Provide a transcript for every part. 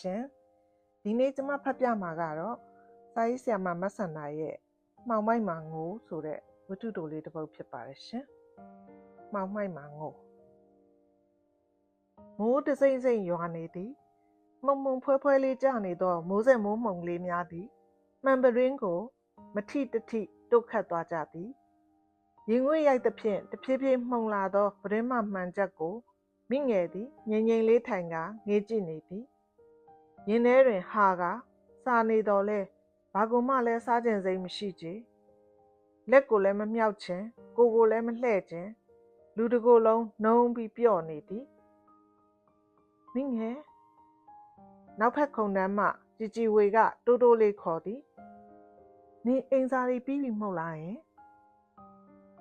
ရှင်ဒီနေ့ကျမဖတ်ပြမှာကတော့စာရေးဆရာမမတ်ဆန္ဒရဲ့မှောင်မိုက်မှာငိုဆိုတဲ့ဝတ္ထုတိုလေးတစ်ပုဒ်ဖြစ်ပါတယ်ရှင်မှောင်မိုက်မှာငိုမိုးတစိမ့်စိမ့်ရွာနေသည်မှုံမှုံဖွဲဖွဲလေးကျနေသောမိုးစက်မိုးမှုံလေးများသည်မှန်ပရင်းကို မထိတထိတုတ်ခတ်သွားကြသည်ရင်ငွေ့ရိုက်သဖြင့်တဖြည်းဖြည်းမှုံလာသောပရင်းမှမှန်ချက်ကိုမိငယ်သည်ငိမ့်ငိမ့်လေးထိုင်ကငေးကြည့်နေသည် ရင်ထဲတွင်ဟာကစာနေတော်လဲဘာကူမှလည်းစားကျင်စိမ့်မရှိကြလက်ကိုလည်းမမြောက်ခြင်းကိုကိုလည်းမလှဲ့ခြင်းလူတစ်ကိုယ်လုံးနှုံးပြီးပြော့နေသည်မိငယ်နောက်ဖက်ခုံတန်းမှကြည်ကြည်ဝေကတိုးတိုးလေးခေါ်သည်နင်အိမ်စာတွေပြီးပြီမဟုတ်လားယင်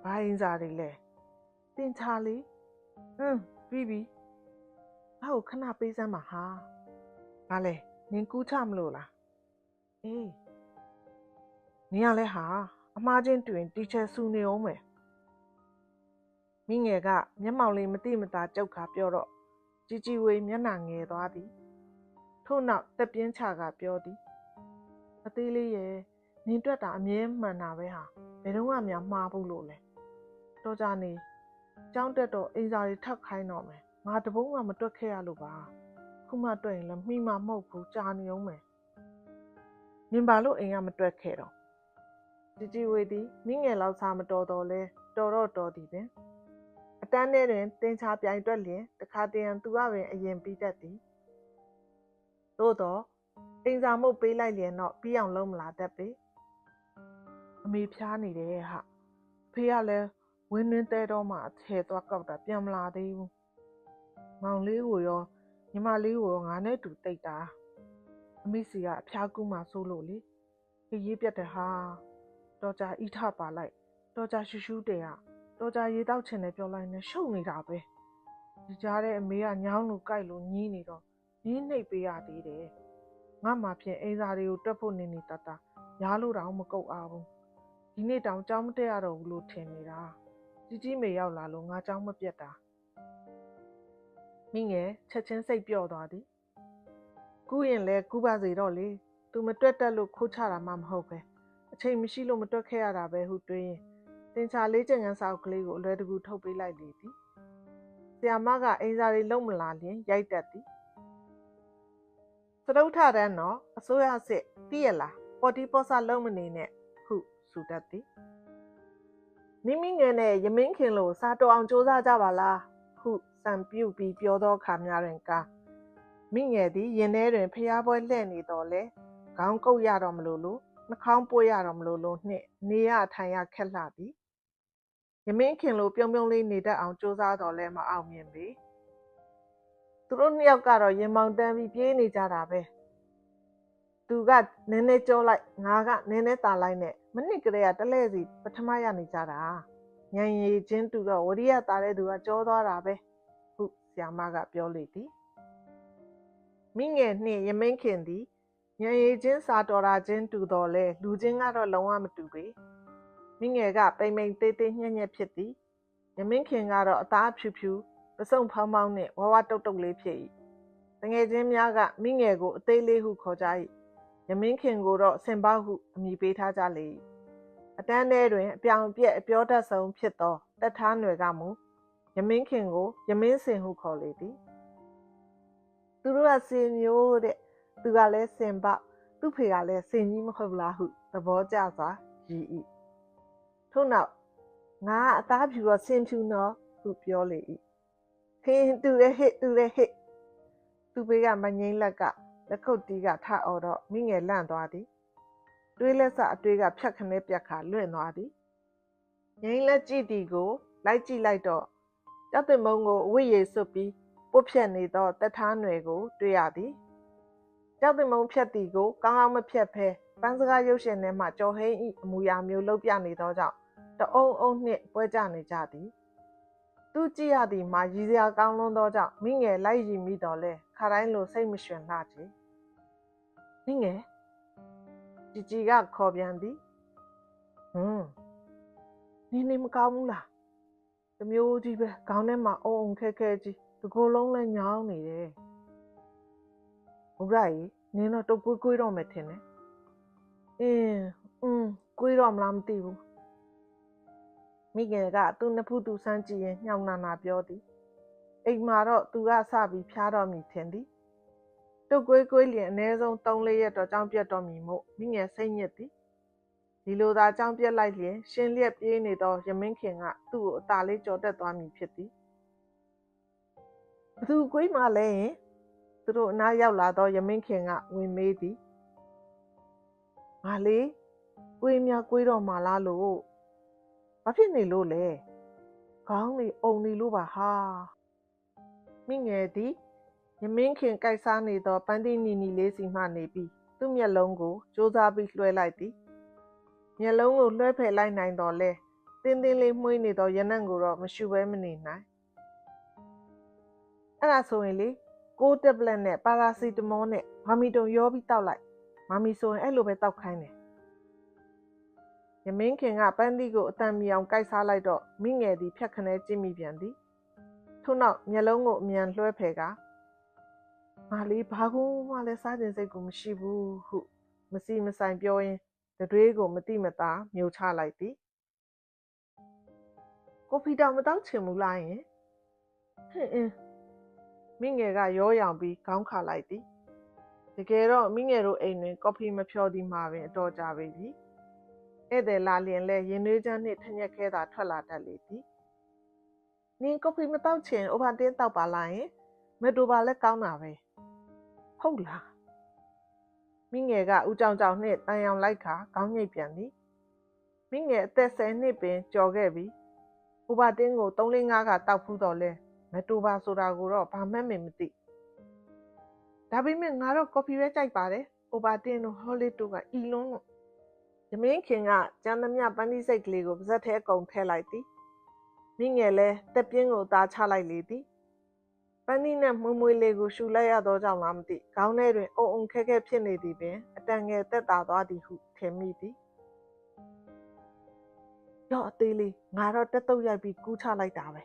ဘာအိမ်စာတွေလဲတင်ချာလေးဟွန်းပြီးပြီငါ့ကိုခဏပေးစမ်းပါဟာ ဘာလဲနင်ကူးချမလို့လားအေးနင်ကလည်းဟာအမားချင်းတွင်တီချယ်ဆူနေအောင်မယ်မိငယ်ကမျက်မှောင်လေးမတိမတာကြောက်ခါပြောတော့ជីជីဝေမျက်နှာငယ်သွားသည်ထို့နောက်တက်ပြင်းချကပြောသည်အသေးလေးရဲ့နင်တွက်တာအမြဲမှန်တာပဲဟာဘယ်တော့မှများမှားဘူးလို့လဲတော်ကြနေကျောင်းတက်တော့အင်စာတွေထပ်ခိုင်းတော့မယ်ငါတပုံးကမတွက်ခဲ့ရလို့ပါ ခုမှတွက်ရင်လည်းမိမမဟုတ်ဘူးကြာနေအောင်မယ်နင်ဘာလို့အိမ်ကမတွက်ခဲ့တော့ជីជីဝေသည်မိငယ်လောက်စားမတော်တော့လဲတော်တော့တော်သည်ပင်အတန်းထဲတွင်တင်ချပြိုင်တွက်လျင်တခါတရံသူကပင်အရင်ပြီးတတ်သည်သို့တော့အိမ်စာမုတ်ပေးလိုက်လျင်တော့ပြီးအောင်လုံးမလာတတ်ပေအမေဖျားနေတယ်ဟာဖေကလည်းဝင်းနှင်းတဲတော့မှအထည်သွားကောက်တာပြန်မလာသေးဘူးမောင်လေးကိုရော ညီမလေးကိုရောငါနဲ့တူတိတ်တာအမေစီကအဖျားကူးမှဆိုးလို့လေခေရေးပြတ်တယ်ဟာတော်ကြဤထပါလိုက်တော်ကြရှူးရှူးတဲ့ဟာတော်ကြရေတောက်ချင်တယ်ပြောလိုက်နေရှုပ်နေတာပဲဒီကြားတဲ့အမေကညောင်းလို့ကြိုက်လို့ညင်းနေတော့ညင်းနှိပ်ပေးရသေးတယ်ငါမှဖြင့်အိမ်စာတွေကိုတွက်ဖို့နေနေတတရားလို့တောင်မကုတ်အားဘူးဒီနေ့တောင်ကြောင်းမတက်ရတော့ဘူးလို့ထင်နေတာကြီးကြီးမေရောက်လာလို့ငါကြောင်းမပြတ်တာ မိငယ်ချက်ချင်းစိတ်ပြော့သွားသည်ကူးရင်လဲကူးပါစေတော့လေသူမတွက်တက်လို့ခိုးချတာမှမဟုတ်ပဲအချိန်မရှိလို့မတွက်ခဲ့ရတာပဲဟုတွေးရင်တင်ချာလေးကျင်ငန်းစာအုပ်ကလေးကိုအလွယ်တကူထုတ်ပေးလိုက်လေသည်ဆရာမကအိမ်စာတွေလုံမလာလျင်ရိုက်တက်သည်စတုထတန်းတော့အစိုးရစစ်သိရလားပေါ်တီပေါ်ဆာလုံမနေနဲ့ဟုဆိုတတ်သည်မိမိငယ်နဲ့ယမင်းခင်လို့စားတော်အောင်စူးစမ်းကြပါလား ဟုစံပြုတ်ပြီးပြောသောအခါများတွင်ကားမိငယ်သည်ရင်ထဲတွင်ဖျားပွဲလှဲ့နေတော်လဲခေါင်းကုပ်ရတော့မလို့လို့နှာခေါင်းပွေးရတော့မလို့လို့နှင့်နေရထိုင်ရခက်လှသည်ယမင်းခင်လိုပြုံးပြုံးလေးနေတတ်အောင်စူးစမ်းတော်လဲမအောင်မြင်ပေသူတို့နှစ်ယောက်ကတော့ရင်မောင်တန်းပြီးပြေးနေကြတာပဲသူကနည်းနည်းကြောလိုက်ငါကနည်းနည်းตาလိုက်နဲ့မနစ်ကလေးကတလဲစီပထမရနေကြတာ ညံရည်ချင်းတူတော့ဝရိယตาတဲ့သူကကြောသွားတာပဲဟုဆရာမကပြောလေသည်မိငယ်နှင့်ယမင်းခင်သည်ညံရည်ချင်းစာတော်တာချင်းတူတော်လဲလူချင်းကတော့လုံးဝမတူပေမိငယ်ကပိမ့်ပိမ့်သေးသေးညံ့ညက်ဖြစ်သည်ယမင်းခင်ကတော့အသားဖြူဖြူပစုံဖောင်းဖောင်းနှင့်ဝဝတုတ်တုတ်လေးဖြစ်၏တငယ်ချင်းများကမိငယ်ကိုအသေးလေးဟုခေါ်ကြ၏ယမင်းခင်ကိုတော့စင်ပေါဟုအမည်ပေးထားကြလေ၏ အတန်းထဲတွင်အပြောင်ပြက်အပြောတတ်ဆုံးဖြစ်သောတက်ထားနွယ်ကမူယမင်းခင်ကိုယမင်းစင်ဟုခေါ်လေသည်သူတို့ကစင်မျိုးတဲ့သူကလည်းစင်ပေါသူ့ဖေကလည်းစင်ကြီးမဟုတ်လားဟုသဘောကျစွာရည်၏ထို့နောက်ငါအသားဖြူတော့စင်ဖြူနော်ဟုပြောလေ၏ဟင်းတူရဲ့ဟစ်တူရဲ့ဟစ်သူ့ဘေးကမငိမ့်လက်ကလက်ခုပ်တီးကထအော်တော့မိငယ်လန့်သွားသည် တွေးလက်စအတွေးကဖြတ်ခနဲပြက်ခါလွင့်သွားသည်ငိမ့်လက်ကြည့်တီကို လိုက်ကြည့်လိုက်တော့ကြောက်တင်မုံကိုအဝိရေစွပ်ပြီးပုတ်ဖြတ်နေသောတထားနွယ်ကို တွေ့ရသည်ကြောက်တင်မုံဖြတ်တီကိုကောင်းကောင်းမဖြတ်ဖဲပန်းစကားရုပ်ရှင်ထဲမှကြော်ဟိန်းဤအမူအရာမျိုးလုပ်ပြနေသောကြောင့်တအုံအုံနှင့်ပွဲကြနေကြသည်သူကြည့်ရသည်မှာရည်စရာကောင်းလွန်းသောကြောင့်မိငယ်လိုက်ရည်မိတော်လဲခါတိုင်းလိုစိတ်မရှင်လှချေမိငယ် ជីជីကခေါ်ပြန်သည်ဟွန်းနင်းနေမကောင်းဘူးလားတမျိုးကြီးပဲခေါင်းထဲမှာအုံအုံခဲခဲကြီးဒီကိုယ်လုံးလဲညောင်းနေတယ် ဘုရားကြီးနင်းတော့တုတ်ကွေးကွေးတော့မယ်ထင်တယ်အင်းอืมကွေးတော့မလားမသိဘူးမိငယ်ကသူ့နှစ်ဖူးသူစမ်းကြည့်ရင်ညှောင်နာနာပြောသည်အိမ်မှာတော့သူကစပြီးဖျားတော့မိထင်သည် တုတ်ကွေးကွေးလျင်အ ਨੇ ဆုံး3-4ရက်တော့ကြောင်းပြတ်တော့မိမို့မိငယ်စိတ်ညစ်သည်ဒီလိုသာကြောင်းပြတ်လိုက်လျင်ရှင်လျက်ပြေးနေသောရမင်းခင်ကသူ့ကိုအသာလေးကြော်တက်သွားမိဖြစ်သည်ဘသူကွေးမှလဲရင်သူတို့အနားရောက်လာသောရမင်းခင်ကဝင်မေးသည်ငါလေးကွေးများကွေးတော့မှလားလို့ဘာဖြစ်နေလို့လဲခေါင်းနေအုံနေလို့ပါဟာမိငယ်သည် ရမင်းခင်ကြိုက်စားနေသောပန်းတိနီနီလေးစီမှနေပြီးသူ့မျက်လုံးကိုစူးစမ်းပြီးလွှဲလိုက်သည်မျက်လုံးကိုလွှဲဖယ်လိုက်နိုင်တော့လဲတင်းတင်းလေးမှုေးနေသောရနံ့ကိုတော့မရှူဘဲမနေနိုင်အဲ့ဒါဆိုရင်လေကိုးတက်ဘလက်နဲ့ပါရာစီတမောနဲ့မာမီတုံရောပြီးတောက်လိုက်မာမီဆိုရင်အဲ့လိုပဲတောက်ခိုင်းတယ်ရမင်းခင်ကပန်းသီးကိုအတန်မြောင်ကိုက်စားလိုက်တော့မိငယ်သည်ဖြတ်ခနဲကြည့်မိပြန်သည်ထို့နောက်မျက်လုံးကိုအမြန်လွှဲဖယ်က ငါလေးဘာကူမှလည်းစားခြင်းစိတ်ကိုမရှိဘူးဟုမစီမဆိုင်ပြောရင်းတတွေးကိုမတိမသားမြုပ်ချလိုက်သည်ကိုဖီတောင်မတောက်ချင်ဘူးလားယင်ဟင်းအင်းမိငယ်ကရောရောင်ပြီးခေါင်းခါလိုက်သည်တကယ်တော့မိငယ်တို့အိမ်တွင် ကော်ဖီမဖြောသည်မှာပင်အတော်ကြာပြီပြီဧည့်သည်လာလျင်လဲရင်နှွေးချမ်းနှင့်ထညက်ခဲသာထွက်လာတတ်လေသည်နင်ကော်ဖီမတောက်ချင်အိုဘာတင်းတောက်ပါလားယင်မတူပါလဲကောင်းတာပဲ ဟုတ်လားမိငယ်ကဦးကြောင်ကြောင်နှင့်တန်ရောင်လိုက်ခါခေါင်းညိတ်ပြန်သည်မိငယ်အသက်10နှစ်ပင်ကျော်ခဲ့ပြီဥပတင်းကို3-5ခါတောက်ဖူးတော့လဲမတူပါဆိုတာကိုတော့ဘာမှမမသိဒါပေမဲ့ငါတော့ကော်ဖီပဲကြိုက်ပါတယ်ဥပတင်းတို့ဟောလီတိုကအီလွန်းလို့ရမင်းခင်ကကျန်သမျှပန်းသီးစိတ်ကလေးကိုပါဇက်ထဲအကုန်ထည့်လိုက်သည်မိငယ်လဲတက်ပြင်းကိုသားချလိုက်လေသည် ပန်းသီးနဲ့မွေးမွေးလေးကိုရှူလိုက်ရသောကြောင့်လားမသိခေါင်းထဲတွင်အုံအုံခဲခဲဖြစ်နေသည်ပင်အတန်ငယ်သက်သာသွားသည်ဟုထင်မိသည်ရော့အသေးလေးငါတော့တက်တုတ်ရိုက်ပြီးကူးချလိုက်တာပဲ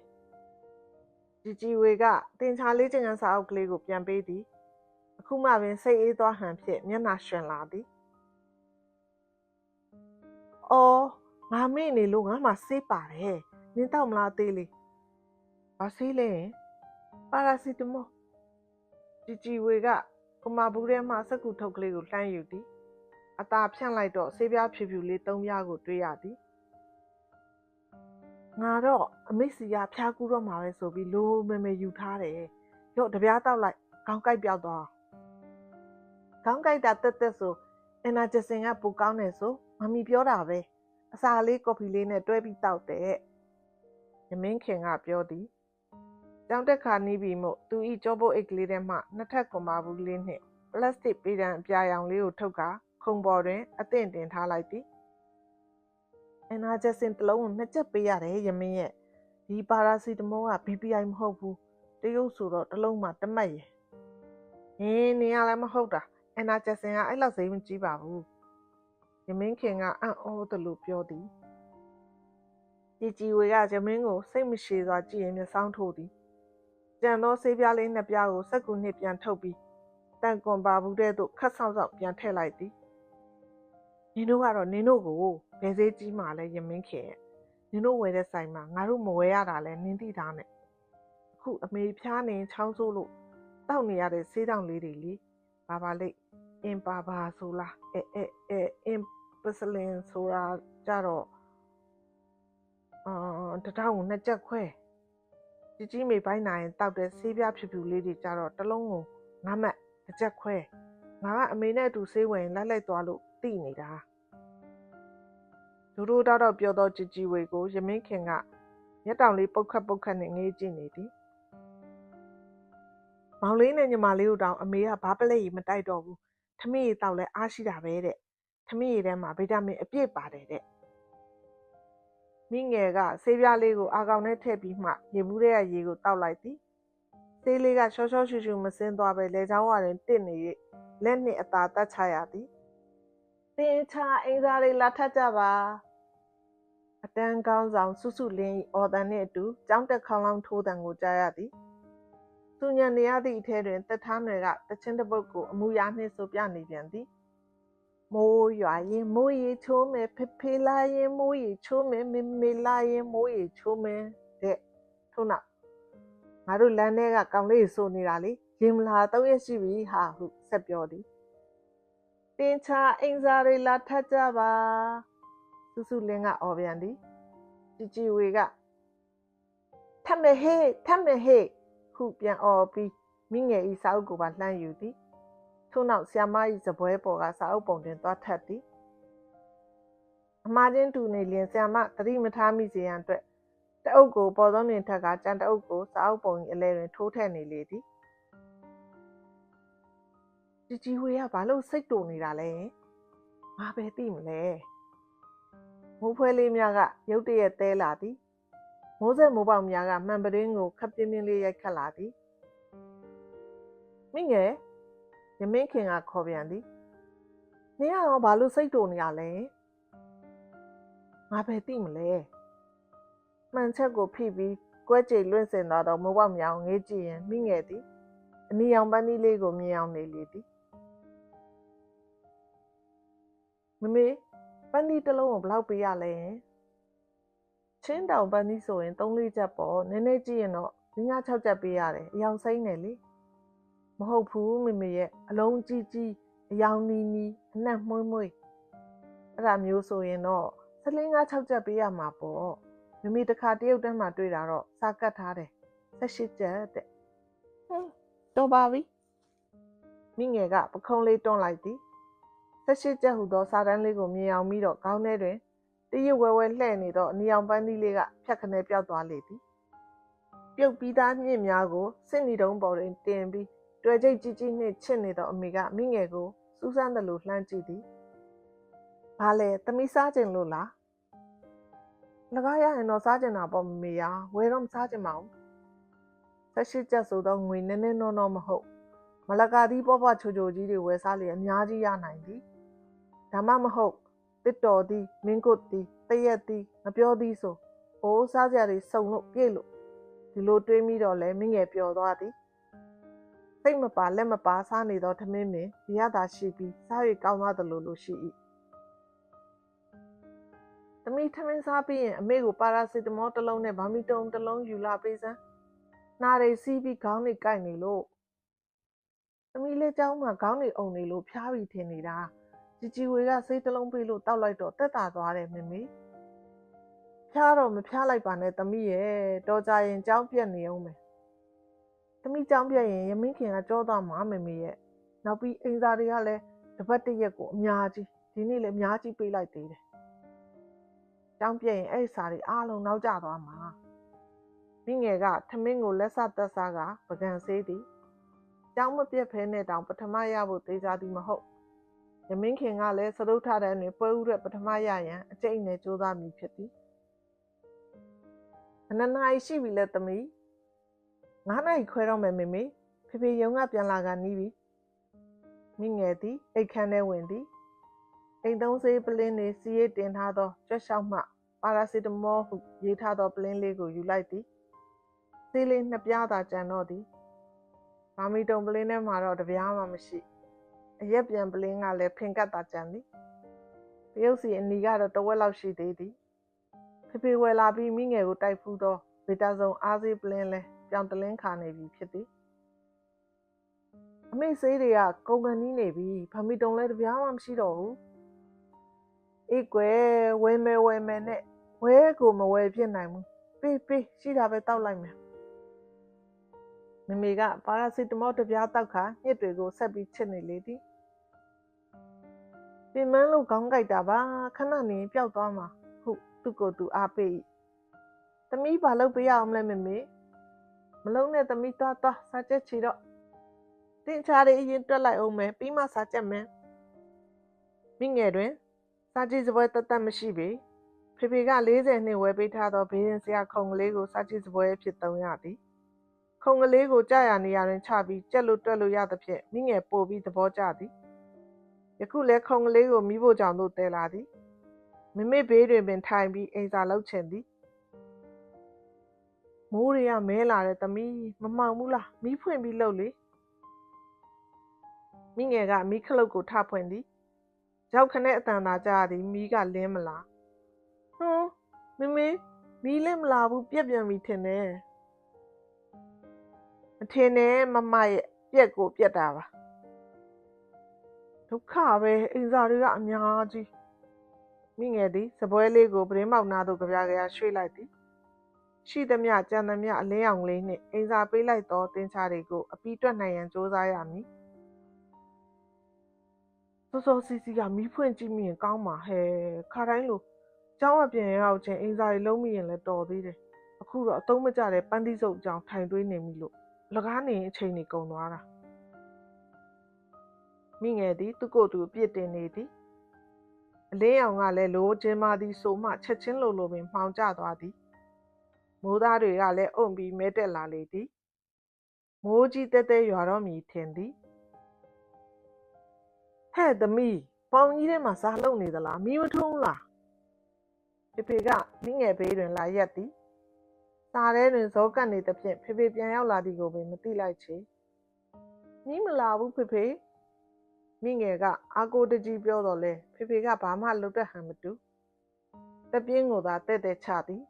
ជីជីဝေကတင်ချာလေးချင်ကန်စာအုပ်ကလေးကိုပြန်ပေးသည်အခုမှပင်စိတ်အေးသွားဟန်ဖြင့်မျက်နှာရှင်လာသည်အော်ငါမေ့နေလို့ငါမှဆေးပါတယ်နင်းတော့မလားသေးလေးဘာဆေးလဲ ပါရာစီတမောជីជីဝေကကမာဘူးထဲမှစက်ကူထုတ်ကလေးကိုလှမ်းယူသည်အသာဖြန့်လိုက်တော့ဆေးပြားဖြူဖြူလေးသုံးပြားကိုတွေ့ရသည်ငါတော့အမိစီကဖျားကူးတော့မှာပဲဆိုပြီးလိုမဲမဲယူထားတယ်ရော့တပြားတောက်လိုက်ခေါင်းကိုက်ပြောက်သွားခေါင်းကိုက်တာတက်တက်ဆိုအင်နာဂျက်စင်ကပူကောင်းတယ်ဆိုမမီပြောတာပဲအစာလေးကော်ဖီလေးနဲ့တွဲပြီးတောက်တယ်ရမင်းခင်ကပြောသည် တောင်တက်ခါနီးပြီးမို့သူဤကြောပုတ်အိတ်ကလေးထဲမှနှစ်ထပ်ကွန်ပါဘူးလေးနှင့်ပလတ်စတစ်ပေဒံအပြာရောင်လေးကိုထုတ်ကာခုံပေါ်တွင်အသင့်တင်ထားလိုက်သည်အနာဂျက်စင်တစ်လုံးကိုနှစ်ချက်ပေးရတယ်ရမင်းရဲ့ဒီပါရာစီတမောက BPI မဟုတ်ဘူးတရုတ်ဆိုတော့တစ်လုံးမှတမတ်ရယ်ဟင်းနေရလည်းမဟုတ်တာအနာဂျက်စင်ကအဲ့လောက်စိတ်မကြီးပါဘူးရမင်းခင်ကအံ့ဩသလိုပြောသည်ကြည်ကြည်ဝေကရမင်းကိုစိတ်မရှိစွာကြည့်ရင်မျက်စောင်းထိုးသည် ကြံသောဆေးပြားလေးနှစ်ပြားကိုစက်ကူနှစ်ပြန်ထုတ်ပြီးတန်ကွန်ပါဘူးတဲ့သို့ခတ်ဆောင်ဆောင်ပြန်ထည့်လိုက်သည်နင်တို့ကတော့နင်တို့ကိုဘယ်သေးကြီးမှလဲရမင်းခင်ရဲ့နင်တို့ဝယ်တဲ့ဆိုင်မှာငါတို့မဝယ်ရတာလဲနင်းသိတာနဲ့အခုအမေဖျားနေချောင်းဆိုးလို့တောက်နေရတဲ့ဆေးတောင်လေးတွေလေဘာပါလိမ့်အင်ပါပါဆိုလားအဲအဲအဲအင်ပစလင်ဆိုတာကြတော့အာတထောင်ကိုနှစ်ချက်ခွဲ ကြီးကြီးမေပိုင်းနိုင်တောက်တဲ့ဆေးပြဖြူဖြူလေးတွေကြတော့တစ်လုံးကိုငါမှတ်တစ်ချက်ခွဲငါကအမေနဲ့အတူဆေးဝယ်လက်လိုက်သွားလို့တိနေတာဒူဒူတောက်တော့ပြောတော့ជីជីဝေကိုရမင်းခင်ကမျက်တောင်လေးပုတ်ခတ်ပုတ်ခတ်နဲ့ငေးကြည့်နေသည်မောင်လေးနဲ့ညီမလေးတို့တောင်အမေကဘာပလက်ကြီးမတိုက်တော့ဘူးထမင်းရီတောက်လဲအားရှိတာပဲတဲ့ထမင်းရီထဲမှာဗီတာမင်အပြည့်ပါတယ်တဲ့ မိငယ်ကဆေးပြားလေးကိုအာကောင်နဲ့ထည့်ပြီးမှရေဘူးထဲကရေကိုတောက်လိုက်သည်ဆေးလေးကရှော့ရှော့ရှူရှူမစင်းသွားပဲလေချောင်းဝတွင်တစ်နေ၍လက်နှင့်အသာတက်ချရသည်တင်ချအင်းစားလေးလာထပ်ကြပါအတန်းကောင်းဆောင်စုစုလင်းအော်တန်နှင့်အတူကြောင်းတက်ခေါင်းလောင်းထိုးတန်ကိုကြားရသည်သူညံနေရသည့်အထဲတွင်တထားနယ်ကတချင်းတစ်ပုတ်ကိုအမူအရာနှင့်ဆိုပြနေပြန်သည် မိုးရွာရင်မိုးရေချိုးမယ်ဖေဖေလာရင်မိုးရေချိုးမယ်မေမေလာရင်မိုးရေချိုးမယ်တဲ့ထို့နောက်ငါတို့လမ်းထဲကကောင်လေးဆိုနေတာလေရင်မလာတော့ရရှိပြီဟာဟုဆက်ပြောသည်တင်ချာအင်စားရီလာထပ်ကြပါစုစုလင်းကအော်ပြန်သည်ជីជីဝေကထမဟေးထမဟေးဟုပြန်အော်ပြီးမိငယ်ဤစာအုပ်ကိုပါလှမ်းယူသည် ထို့နောက်ဆ iam မ၏စပွဲပေါ်ကစာအုပ်ပုံတွင်သွားထပ်သည်အမှားချင်းတူနေလျင်ဆ iam မသတိမထားမိစေရန်အတွက်တအုပ်ကိုပေါ်သောတွင်ထက်ကကြံတအုပ်ကိုစာအုပ်ပုံ၏အလဲတွင်ထိုးထည့်နေလေသည်ជីជីဝေကဘာလို့စိတ်တူနေတာလဲငါပဲသိမလဲမိုးဖွဲလေးများကရုတ်တရက်တဲလာသည်မိုးဆက်မိုးပေါက်များကမှန်ပရင်းကိုခပ်ပြင်းပြင်းလေးရိုက်ခတ်လာသည်မိငယ် ရမင်းခင်ကခေါ်ပြန်သည်နင်ကတော့ဘာလို့စိတ်တူနေရလဲငါပဲသိမလဲမှန်ချက်ကိုဖိပြီးကွဲကြိလွင့်စင်သွားတော့မိုးပေါက်များကိုငေးကြည့်ရင်မိငယ်သည်အနီရောင်ပန်းလေးလေးကိုမြင်အောင်နေလေသည်မမေပန်းဒီတစ်လုံးကိုဘယ်လောက်ပေးရလဲချင်းတောင်ပန်းဒီဆိုရင်3-4ချက်ပေါ့နည်းနည်းကြည့်ရင်တော့5-6ချက်ပေးရတယ်အယောင်စိမ့်နေလေ မဟုတ်ဘူးမေမေရဲ့အလုံးကြီးကြီးအယောင်နီနီအနက်မွှေးမွှေးအဲ့ဒါမျိုးဆိုရင်တော့စလင်း5-6ချက်ပေးရမှာပေါ့မမေတခါတရုတ်တန်းမှာတွေ့တာတော့စာကတ်ထားတယ်18ချက်တဲ့ဟင်းတော့ပါပြီမိငယ်ကပခုံးလေးတွန်းလိုက်သည်18ကျပ်ဟူသောစာတန်းလေးကိုမြင်အောင်ပြီးတော့ခေါင်းထဲတွင်တရဝဲဝဲလှဲ့နေသောအနီအောင်ပန်းသီးလေးကဖြတ်ခနဲပြောက်သွားလေသည်ပြုတ်ပြီးသားမြင့်များကိုစစ်နီတုံးပေါ်တွင်တင်ပြီး တွေ့ကြိတ်ကြီးကြီးနှင့်ချစ်နေသောအမေကမိငယ်ကိုစူးစမ်းတယ်လို့လှမ်းကြည့်သည်။ဘာလဲသမီးစားခြင်းလို့လား။လကားရရင်တော့စားခြင်းတာပေါ့မမေရဝယ်တော့မစားခြင်းပါဘူး။ဆက်ရှိချက်ဆိုတော့ငွေနည်းနည်းနော်နော်မဟုတ်မလကာသီးပေါ့ပေါ့ချိုချိုကြီးတွေဝယ်စားလျက်အများကြီးရနိုင်သည်ဒါမှမဟုတ်တစ်တော်သည်မင်းကုတ်သည်တရက်သည်မပြောသည်ဆိုအိုးစားကြတွေစုံလို့ပြည့်လို့ဒီလိုတွေးမိတော့လဲမင်းငယ်ပျော်သွားသည် စိတ်မပါလက်မပါစားနေသောထမင်းပင်ဒီရတာရှိပြီးစား၍ကောင်းသွားသလိုလိုရှိ၏သမီးထမင်းစားပြီးရင်အမေကိုပါရာစီတမောတစ်လုံးနဲ့ဗာမီတုံတစ်လုံးယူလာပေးစမ်းနားရိစီးပြီးခေါင်းတွေကိုက်နေလို့သမီးလေးเจ้าမှာခေါင်းတွေအုံနေလို့ဖျားပြီးထင်နေတာជីជីဝေကစိတ်တစ်လုံးပေးလို့တောက်လိုက်တော့တက်တာသွားတယ်မမေဖျားတော့မဖျားလိုက်ပါနဲ့သမီးရဲ့တော်ကြရင်ကြောင်းပြက်နေအောင်မယ် သမီးကြောင်းပြက်ရင်ရမင်းခင်ကကြောသွားမှာမမေရဲ့နောက်ပြီးအိမ်သားတွေကလည်းတပတ်တရက်ကိုအများကြီးဒီနေ့လည်းအများကြီးပေးလိုက်သေးတယ်ကြောင်းပြက်ရင်အဲ့စာတွေအားလုံးနောက်ကျသွားမှာမိငယ်ကထမင်းကိုလက်ဆသက်စားကပကံဆေးသည်ကြောင်းမပြတ်ဖဲနဲ့တောင်ပထမရဖို့သေးကြသည်မဟုတ်ရမင်းခင်ကလည်းစရုပ်ထတဲ့တွင်ပွဲဥရက်ပထမရရန်အကျိတ်နဲ့ကြိုးစားမိဖြစ်သည်အနနာရှိပြီလဲသမီး ငါးနိုင်ခွဲတော့မယ်မေမေဖေဖေရုံကပြန်လာကနီးပြီမိငယ်သည်အိတ်ခမ်းထဲဝင်သည်အိမ်သုံးဆေးပလင်းတွေစီးရိတ်တင်ထားသောကြွက်လျှောက်မှပါရာစီတမောဟုရေးထားသောပလင်းလေးကိုယူလိုက်သည်ဆေးလေးနှစ်ပြားသာကျန်တော့သည်မာမီတုံပလင်းထဲမှာတော့တပြားမှမရှိအရက်ပြန်ပလင်းကလည်းဖင်ကတ်တာကြံသည်တရုတ်စီအနီကတော့တဝက်လောက်ရှိသေးသည်ဖေဖေဝယ်လာပြီးမိငယ်ကိုတိုက်ဖူးသောဗီတာဆုံအားစေးပလင်းလဲ ပြောင်တလင်းခါနေပြီဖြစ်သည်အမေဆေးတွေကကုန်ကန်နီးနေပြီဖမီတုံလဲတပြားမှမရှိတော့ဘူးအေးကွယ်ဝဲမဲဝဲမဲနဲ့ဝဲကိုမဝဲဖြစ်နိုင်ဘူးပေးပေးရှိတာပဲတောက်လိုက်မယ်မမေကပါရာစီတမောတစ်ပြားတောက်ခါညစ်တွေကိုဆက်ပြီးချစ်နေလေသည်ပင်မလို့ခေါင်းကြိုက်တာပါခဏနေပျောက်သွားမှာဟုသူ့ကိုယ်သူအားပေး၏သမီးဘာလုပ်ပေးရအောင်လဲမမေ မလုံးနဲ့သမီးသွားသွားစားချက်ချီတော့တင်ချားလေးအရင်တွက်လိုက်အောင်မယ်ပြီးမှစားချက်မယ်မိငယ်တွင်စားကြည့်စပွဲတတ်တတ်မရှိပေဖေဖေက40နှစ်ဝယ်ပေးထားသောဘေးရင်ဆရာခုံကလေးကိုစားကြည့်စပွဲဖြစ်သုံးရသည်ခုံကလေးကိုကြာရနေရာတွင်ချပြီးကြက်လို့တွက်လို့ရသဖြင့်မိငယ်ပို့ပြီးသဘောကျသည်ယခုလဲခုံကလေးကိုမိဖို့ကြောင့်တို့တဲလာသည်မမေဘေးတွင်ပင်ထိုင်ပြီးအိမ်စာလုပ်ချင်သည် မိုးတွေကမဲလာတဲ့သမီးမမှောင်ဘူးလားမီးဖွင့်ပြီးလှုပ်လေမိငယ်ကမီးခလုတ်ကိုထဖွင့်သည်ရောက်ခနဲ့အတန်သာကြားသည်မီးကလင်းမလားဟွန်းမမေမီးလည်းမလာဘူးပြက်ပြန်ပြီထင်တယ်မထင်နဲ့မမရဲ့ပြက်ကိုပြက်တာပါဒုက္ခပဲအိမ်စာတွေကအများကြီးမိငယ်သည်စပွဲလေးကိုပရင်းမောက်နာသို့ကြပြကြရရွှေ့လိုက်သည် ရှိသမျှကြံသမျှအလင်းရောင်လေးနှင့်အိမ်စာပေးလိုက်သောတင်ချာတွေကိုအပီးတွက်နိုင်ရန်စ조사ရမည်စောစောစီစီကမီးဖွင့်ကြည့်မိရင်ကောင်းမှာဟဲ့ခါတိုင်းလိုကျောင်းအပြင်ရောက်ချင်းအိမ်စာတွေလုံးမိရင်လည်းတော်သေးတယ်အခုတော့အသုံးမကျတဲ့ပန်းသီးစုပ်အကြောင်းထိုင်တွေးနေပြီလို့လကားနေရင်အချိန်ကြီးကုန်သွားတာမိငယ်သည်သူ့ကိုယ်သူအပြစ်တင်နေသည်အလင်းရောင်ကလည်းလိုချင်းမသည်ဆိုမှချက်ချင်းလိုလိုပင်မှောင်ကျသွားသည် မိုးသားတွေကလည်းအုံပြီးမဲတက်လာလေသည်မိုးကြီးတဲတဲရွာတော့မည်ထင်သည်ဟဲ့သမီးပေါင်ကြီးထဲမှာစားလုံနေသလားမီးမထုံးလားဖေဖေကမိငယ်ဘေးတွင်လာရက်သည်စားထဲတွင်ဇောကပ်နေသဖြင့်ဖေဖေပြန်ရောက်လာသည်ကိုပင်မသိလိုက်ချေမီးမလာဘူးဖေဖေမိငယ်ကအာကိုတကြီးပြောတော့လဲဖေဖေကဘာမှလုပ်တတ်ဟန်မတူတပြင်းကိုသာတဲ့တဲ့ချသည်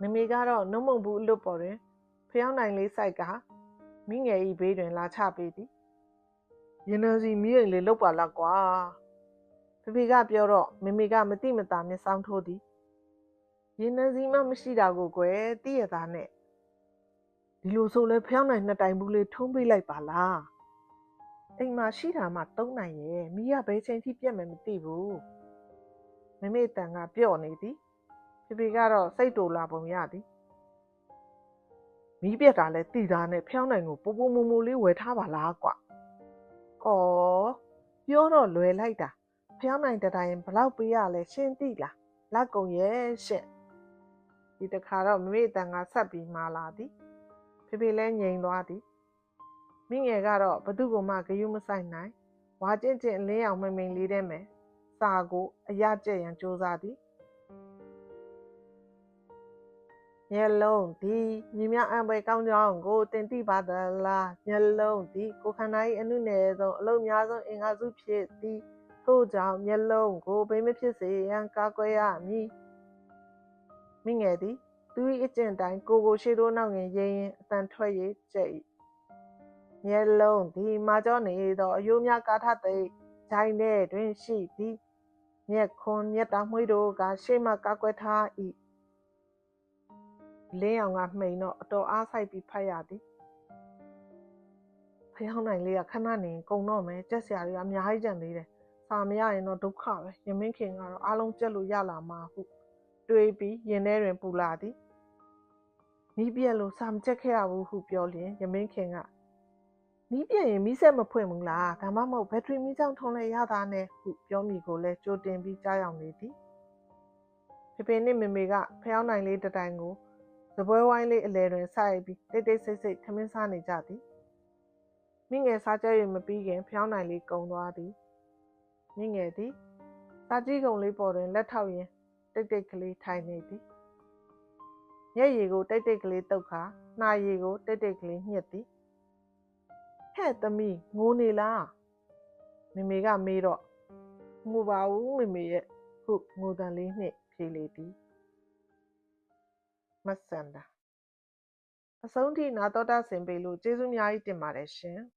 မမေကတော့နှုတ်မုံဘူးအလွတ်ပေါ်တွင်ဖျောင်းနိုင်လေးစိုက်ကမိငယ်ဤဘေးတွင်လာချပေးသည်ရင်နှစီမိရင်လေးလောက်ပါလားကွာဖေဖေကပြောတော့မမေကမတိမတာမျက်စောင်းထိုးသည်ရင်နှစီမှမရှိတာကိုကွယ်တည့်ရသားနဲ့ဒီလိုဆိုလဲဖျောင်းနိုင်နှစ်တိုင်ဘူးလေးထုံးပေးလိုက်ပါလားအိမ်မှာရှိတာမှသုံးနိုင်ရဲ့မိကဘယ်ချိန်ထိပြက်မယ်မသိဘူးမမေတန်ကပြော့နေသည် ဖေဖေကတော့စိတ်တူလာပုံရသည်မီးပြက်တာလဲတည်သားနဲ့ဖျောင်းနိုင်ကိုပိုပိုမိုမိုလေးဝယ်ထားပါလားကွာ။အော်ပြောတော့လွယ်လိုက်တာဖျောင်းနိုင်တတိုင်းဘလောက်ပေးရလဲရှင်းသိလားလက်ကုံရဲ့ရှင့်ဒီတခါတော့မမေတန်ကဆက်ပြီးမာလာသည်ဖေဖေလဲငြိမ်သွားသည်မိငယ်ကတော့ဘသူ့ကိုမှဂယုမဆိုင်နိုင်ဝါကျင့်ကျင့်အလင်းအောင်မိန်မိန်လေးတဲ့မယ်စာကိုအရကျက်ရန်စူးစမ်းသည် မျက်လုံးသည်မြင်များအံပွဲကောင်းကြောင်းကိုတင်တိပါသလားမျက်လုံးသည်ကိုခန္ဓာ၏အနုနယ်ဆုံးအလုံးများဆုံးအင်္ဂါစုဖြစ်သည်ထို့ကြောင့်မျက်လုံးကိုဘိမဖြစ်စေရန်ကာကွယ်ရမည်မိငယ်သည်သူ၏အကျင့်တိုင်းကိုကိုရှိသောနောက်ငင်ရင်ရင်အတန်ထွက်၍ကြက်၏မျက်လုံးသည်မာကြောနေသောအယိုးများကာထသိဂျိုင်းထဲတွင်ရှိသည်မျက်ခွန်မျက်တာမွှေးတို့ကရှေ့မှကာကွယ်ထား၏ လင်းအောင်ကမှိန်တော့အတော်အားဆိုင်ပြီးဖတ်ရသည်ဖျောင်းနိုင်လေးကခဏနေကုံတော့မယ်ကြက်စရာတွေကအများကြီးကြံသေးတယ်စာမရရင်တော့ဒုက္ခပဲရမင်းခင်ကတော့အားလုံးကြက်လို့ရလာမှာဟုတွေးပြီးရင်ထဲတွင်ပူလာသည်မိပြက်လို့စာမကြက်ခဲ့ရဘူးဟုပြောလျင်ရမင်းခင်ကမိပြက်ရင်မိဆက်မဖွင့်ဘူးလားဒါမှမဟုတ်ဘက်ထရီမိကြောင့်ထုံးလဲရတာနဲ့ဟုပြောမိကိုလဲကြိုတင်ပြီးကြားရောက်နေသည်ဖေဖေနဲ့မေမေကဖျောင်းနိုင်လေးတတိုင်ကို စပွဲဝိုင်းလေးအလဲတွင်ဆိုက်ပြီးတိတ်တိတ်ဆိတ်ဆိတ်ထမင်းစားနေကြသည်မိငယ်စားကြ၍မပြီးခင်ဖျောင်းနိုင်လေးကုံသွားသည်မိငယ်သည်စားကြီးကုံလေးပေါ်တွင်လက်ထောက်ရင်းတိတ်တိတ်ကလေးထိုင်နေသည်ညက်ရည်ကိုတိတ်တိတ်ကလေးတုတ်ခါနှာရည်ကိုတိတ်တိတ်ကလေးညှစ်သည်ဟဲ့သမီးငိုနေလားမေမေကမေးတော့ငိုပါဘူးမေမေရဲ့ဟုငိုတန်လေးနှင့်ဖြေလေသည် မဆန်တာအဆုံးထိနာတော်တာဆင်ပေးလို့ကျေးဇူးအများကြီးတင်ပါတယ်ရှင်။